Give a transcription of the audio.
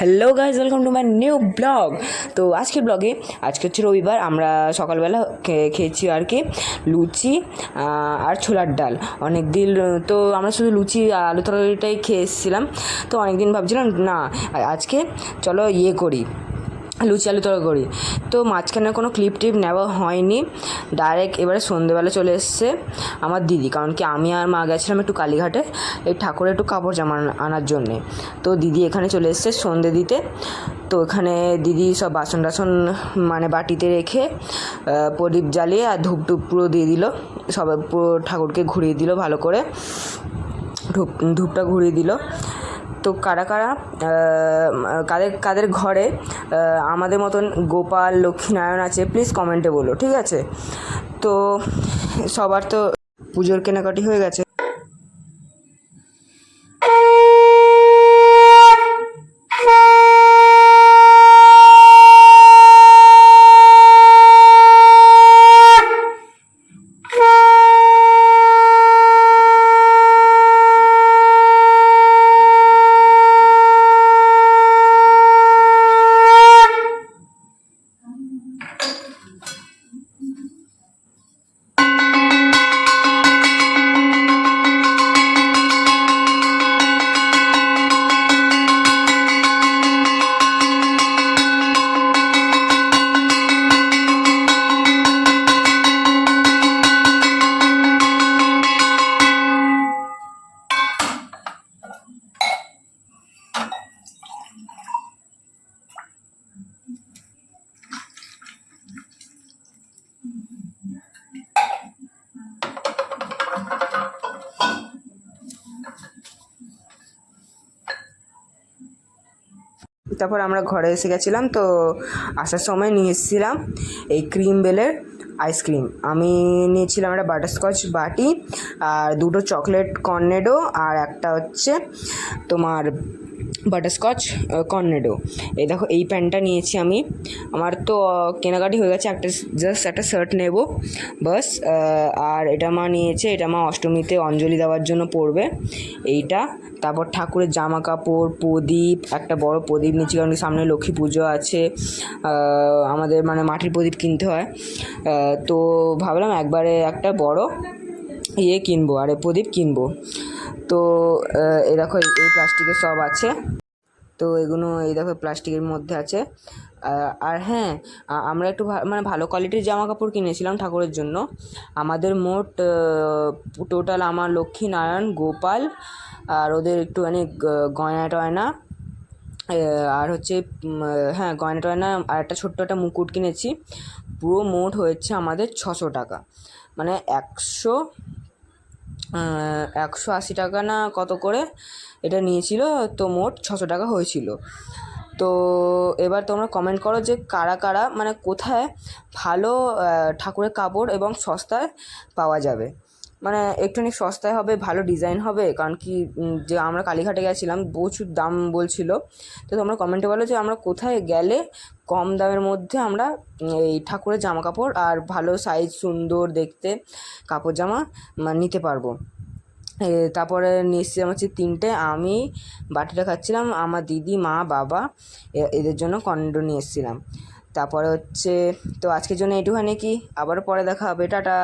Hello guys welcome to my new blog তো আজকের ব্লগে আজকে হচ্ছে রবিবার, আমরা সকালবেলা খেয়েছি আর কি, লুচি আর ছোলার ডাল। অনেক দিন তো আমরা শুধু লুচি, আলু তরকারিটাই খেয়ে এসেছিলাম। তো অনেক দিন ভাবছিলাম, না আজকে চলো ইয়ে করি। লুচি আলু তরকারি। তো মাঝখানে কোনো ক্লিপ টিপ নেওয়া হয়নি। ডাইরেক্ট এবারে সন্ধেবেলা চলে এসছে আমার দিদি। কারণ কি আমি আর মা গেছিলাম একটু কালীঘাটে এই ঠাকুরের একটু কাপড় জামা আনা- আনার জন্যে। তো দিদি এখানে চলে এসছে সন্ধে দিতে। তো এখানে দিদি সব বাসন টাসন মানে বাটিতে রেখে প্রদীপ জ্বালিয়ে আর ধূপ টুপ পুরো দিয়ে দিল। সবাই পুরো ঠাকুরকে ঘুরিয়ে দিল ভালো করে। ধূপ, ধূপটা ঘুরিয়ে দিল। তো কারা কারা? কাদের কাদের ঘরে আমাদের মতন গোপাল, লক্ষ্মীনারায়ণ আছে প্লিজ কমেন্টে বলো, ঠিক আছে? তো সবার তো পুজোর কেনাকাটি হয়ে গেছে। তারপর আমরা ঘরে এসে গেছিলাম, তো আসার সময় নিয়ে এসেছিলাম এই ক্রিম বেলের আইসক্রিম আমি নিয়েছিলাম একটা বাটারস্কচ বাটি আর দুটো চকলেট কর্নেডো আর একটা হচ্ছে তোমার বাটারস্কচ কর্নেডো এই দেখো, এই প্যান্টটা নিয়েছি আমি। আমার তো কেনাকাটি হয়ে গেছে, একটা জাস্ট একটা শার্ট নেব বাস আর এটা মা নিয়েছে, এটা মা অষ্টমীতে অঞ্জলি দেওয়ার জন্য পরবে, এইটা। তারপর ঠাকুরের জামা কাপড় প্রদীপ, একটা বড় প্রদীপ নিচ্ছি কারণ সামনে লক্ষ্মী পুজো আছে আমাদের মানে মাটির প্রদীপ কিনতে হয় তো ভাবলাম একবারে একটা বড় ইয়ে কিনবো, আর প্রদীপ কিনবো। তো এই দেখো, এই- প্লাস্টিকের সব আছে। তো এগুলো এই দেখো, প্লাস্টিকের মধ্যে আছে। আর হ্যাঁ আমরা একটু মানে ভালো কোয়ালিটির জামা কাপড় কিনেছিলাম ঠাকুরের জন্য। আমাদের মোট টোটাল আমার লক্ষ্মী নারায়ণ গোপাল, আর ওদের একটুখানি গ- গয়না টয়না আর হচ্ছে হ্যাঁ গয়না টয়না আর একটা ছোট্ট একটা মুকুট কিনেছি। পুরো মোট হয়েছে আমাদের ছশো টাকা। মানে একশো একশো আশি টাকা না কত করে এটা নিয়েছিল, তো মোট ছশো টাকা হয়েছিল। তো এবার তোমরা কমেন্ট করো যে কারা কারা মানে কোথায় ভালো ঠাকুরের কাপড় এবং সস্তায় পাওয়া যাবে। মানে একটুখানি সস্তায় হবে, ভালো ডিজাইন হবে, কারণ কি যে আমরা কালীঘাটে গেছিলাম, প্রচুর দাম বলছিল। তো তোমরা কমেন্টে বলো যে আমরা কোথায় গেলে কম দামের মধ্যে আমরা এই ঠাকুরের জামা কাপড় আর ভালো সাইজ সুন্দর দেখতে কাপড় জামা নিতে পারব। তারপরে আমার হচ্ছে তিনটে, আমি বাটিটা খাচ্ছিলাম, আমার দিদি, মা, বাবা এদের জন্য কন্ডো নিয়ে এসেছিলাম। তারপরে হচ্ছে, তো আজকের জন্য এইটুখানি কি? আবারও পরে দেখা হবে, টাটা!